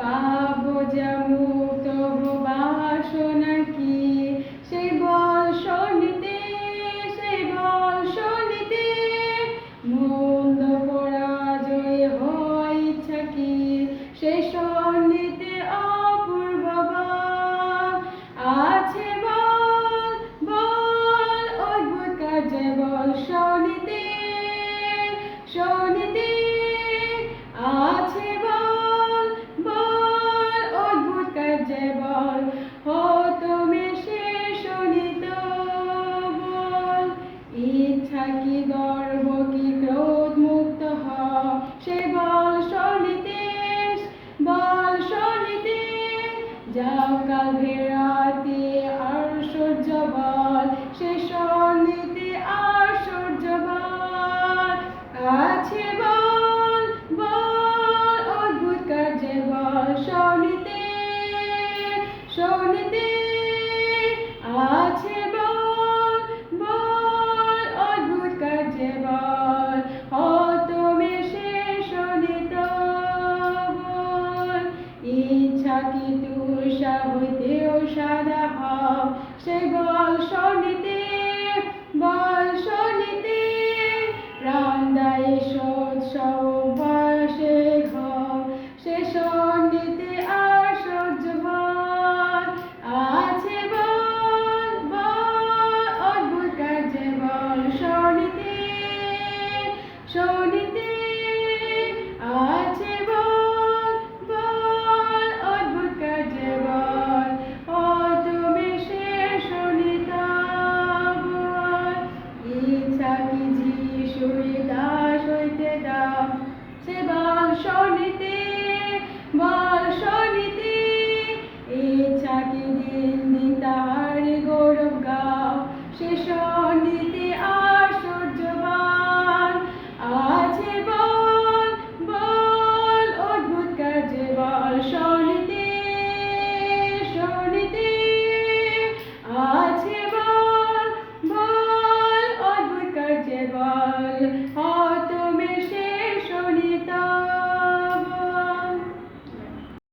পাবো যা মুক্ত বাসনা কি? সেই বল শনিতে সেই বল শনিতে, মন্দ পরাজয় হয় ইচ্ছা কি? সেই শনিতে অপূর্ব আছে বল বল অদ্ভুত কাজে বল শনিতে শনিতে ইচ্ছা কি গর্ব কি ক্রোধ মুক্ত হ, সে বল শনিতে বল শনিতে। যাও কাল ভেরাতে আর সূর্য বল, সে শনিতে আছে বল বল, অদ্ভুত কাজে বল ও তুমি সে শনিত বল ইচ্ছা কি তুষা হইতেও সাদা হব সে বল শনিতে Chao.